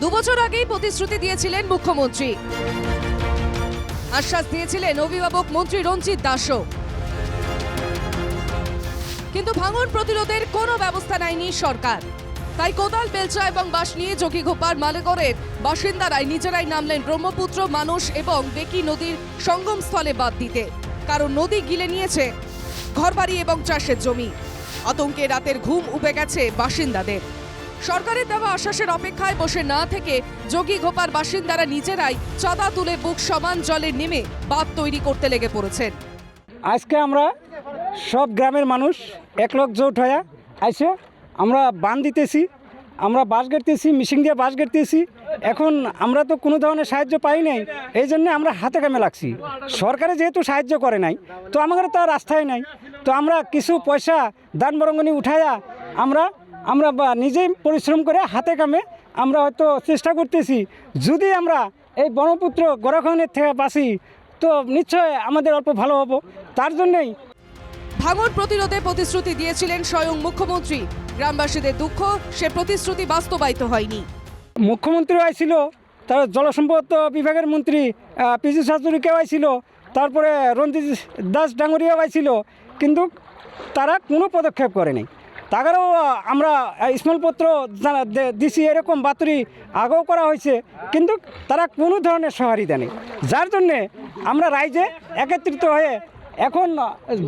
দুবছর আগেই প্রতিশ্রুতি দিয়েছিলেন মুখ্যমন্ত্রী। আশ্বাস দিয়েছিলেন অভিভাবক মন্ত্রী রঞ্জিত দাসও। কিন্তু ভাঙন প্রতিরোধের কোনো ব্যবস্থা নেয়নি সরকার। তাই কোদাল বেলচা এবং বাঁশ নিয়ে যোগীঘোপার মালেগড়ের বাসিন্দারাই নিজেরাই নামলেন ব্রহ্মপুত্র মানুষ এবং বেকি নদীর সঙ্গমস্থলে বাদ দিতে। কারণ নদী গিলে নিয়েছে ঘরবাড়ি এবং চাষের জমি। আতঙ্কে রাতের ঘুম উবে গেছে বাসিন্দাদের। সরকারের দেওয়া আশ্বাসের অপেক্ষায় বসে না থেকে যোগীঘোপার বাসিন্দারা নিজেরাই চাঁদা তুলে বুক সমান জলে নেমে বাঁধ তৈরি করতে লেগে পড়েছেন। আজকে আমরা সব গ্রামের মানুষ এক লোক জোট হয়ে আইসে আমরা বান দিতেছি, আমরা বাঁশ গেড়তেছি মিশিং দিয়ে বাঁশ গেড়তেছি। এখন আমরা তো কোনো ধরনের সাহায্য পাই নাই, এই জন্য আমরা হাতে কামে লাগছি। সরকারে যেহেতু সাহায্য করে নাই, তো আমাদের তো রাস্তায় নাই। তো আমরা কিছু পয়সা দান বরঙ্গনি উঠাইয়া আমরা আমরা বা নিজেই পরিশ্রম করে হাতে কামে আমরা হয়তো চেষ্টা করতেছি। যদি আমরা এই ব্রহ্মপুত্র গড়াখনের থেকে বাঁচি তো নিশ্চয় আমাদের অল্প ভালো হব। তার জন্যই ভাঙন প্রতিরোধে প্রতিশ্রুতি দিয়েছিলেন স্বয়ং মুখ্যমন্ত্রী। গ্রামবাসীদের দুঃখ সে প্রতিশ্রুতি বাস্তবায়িত হয়নি। মুখ্যমন্ত্রী আইছিল তার জলসম্পদ বিভাগের মন্ত্রী পিসি শাশুড়িকেও আইছিল তারপরে রঞ্জিত দাস ডাঙ্গরিয়াও আইছিল কিন্তু তারা কোনো পদক্ষেপ করেনি। তাদেরও আমরা স্মলপত্র দিছি, এরকম বাতরি আগেও করা হয়েছে, কিন্তু তারা কোনো ধরনের সহায়তা নেই যার জন্যে আমরা রাইজে একত্রিত হয়ে এখন,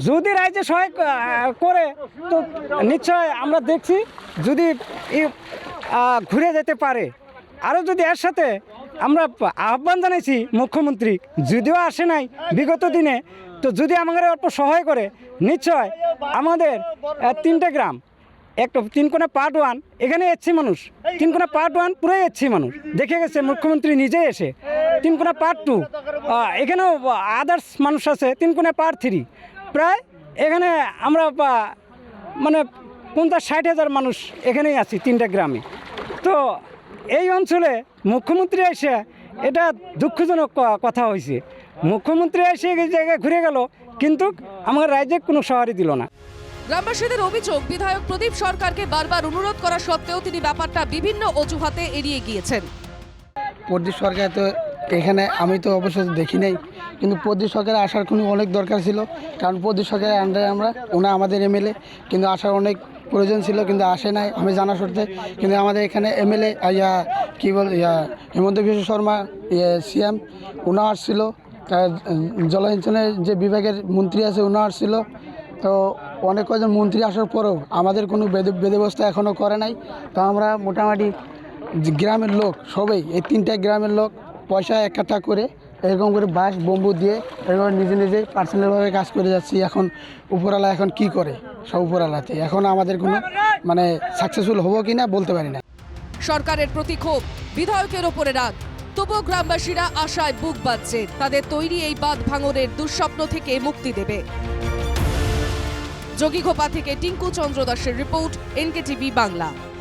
যদি রাইজে সহায় করে, তো নিশ্চয় আমরা দেখছি যদি ঘুরে যেতে পারে। আরও যদি এর সাথে আমরা আহ্বান জানাইছি মুখ্যমন্ত্রী, যদিও আসে নাই বিগত দিনে, তো যদি আমাদের অল্প সহায় করে, নিশ্চয় আমাদের তিনটে গ্রাম একটা তিন তিনকোনা পার্ট ওয়ান এখানে এসছি মানুষ। তিনকোনা পার্ট ওয়ান পুরোই এসছি মানুষ। দেখে গেছে, মুখ্যমন্ত্রী নিজেই এসে। তিন তিনকোনা পার্ট টু এখানেও আদার্স মানুষ আছে তিনকোনা পার্ট থ্রি প্রায় এখানে আমরা মানে পঞ্চাশ, ষাট হাজার মানুষ এখানেই আছি, তিনটা গ্রামে। তো এই অঞ্চলে মুখ্যমন্ত্রী এসে এটা দুঃখজনক কথা হয়েছে মুখ্যমন্ত্রী এসে এই জায়গায় ঘুরে গেল, কিন্তু আমার রাজ্যে কোনো সহারি দিল না। গ্রামবাসীদের অভিযোগ, বিধায়ক প্রদীপ সরকারকে বারবার অনুরোধ করা সত্ত্বেও তিনি ব্যাপারটা বিভিন্ন অজুহাতে এড়িয়ে গিয়েছেন। প্রদীপ সরকার তো এখানে, আমি তো অবশ্য দেখি নাই, কিন্তু প্রদীপ সরকারের আসার কোনো অনেক দরকার ছিল, কারণ প্রদীপ সরকারের আন্ডারে আমরা ওনা আমাদের এমএলএ, কিন্তু আসার অনেক প্রয়োজন ছিল, কিন্তু আসে নাই, আমি জানা সত্ত্বে, কিন্তু আমাদের এখানে এমএলএ, ইয়া, কী বল, ইয়া, হেমন্ত বিশ্ব শর্মা ইয়ে সিএম উনা আসছিল জলসিঞ্চনের যে বিভাগের মন্ত্রী আছে উনা আসছিল তো অনেক কজন মন্ত্রী আসার পরেও আমাদের কোনো বেদে, বেদব্যবস্থা এখনও করে নাই। তো আমরা মোটামুটি গ্রামের লোক সবাই, এই তিনটা গ্রামের লোক পয়সা একটা করে এরকম করে বাঁশ, বম্বু দিয়ে এরকম নিজে নিজে পার্সোনালভাবে কাজ করে যাচ্ছি। এখন উপরালা এখন কি করে? সব উপরালাতে এখন আমাদের কোনো মানে সাকসেসফুল হব কি না বলতে পারি না। সরকারের প্রতি ক্ষোভ, বিধায়কের ওপরে রাগ। তবুও গ্রামবাসীরা আশায় বুক বাঁধছে। তাদের তৈরি এই বাঁধ ভাঙনের দুঃস্বপ্ন থেকে মুক্তি দেবে। যোগীঘোপা থেকে টিঙ্কু চন্দ্র দাসের রিপোর্ট এনকেটিভি বাংলা।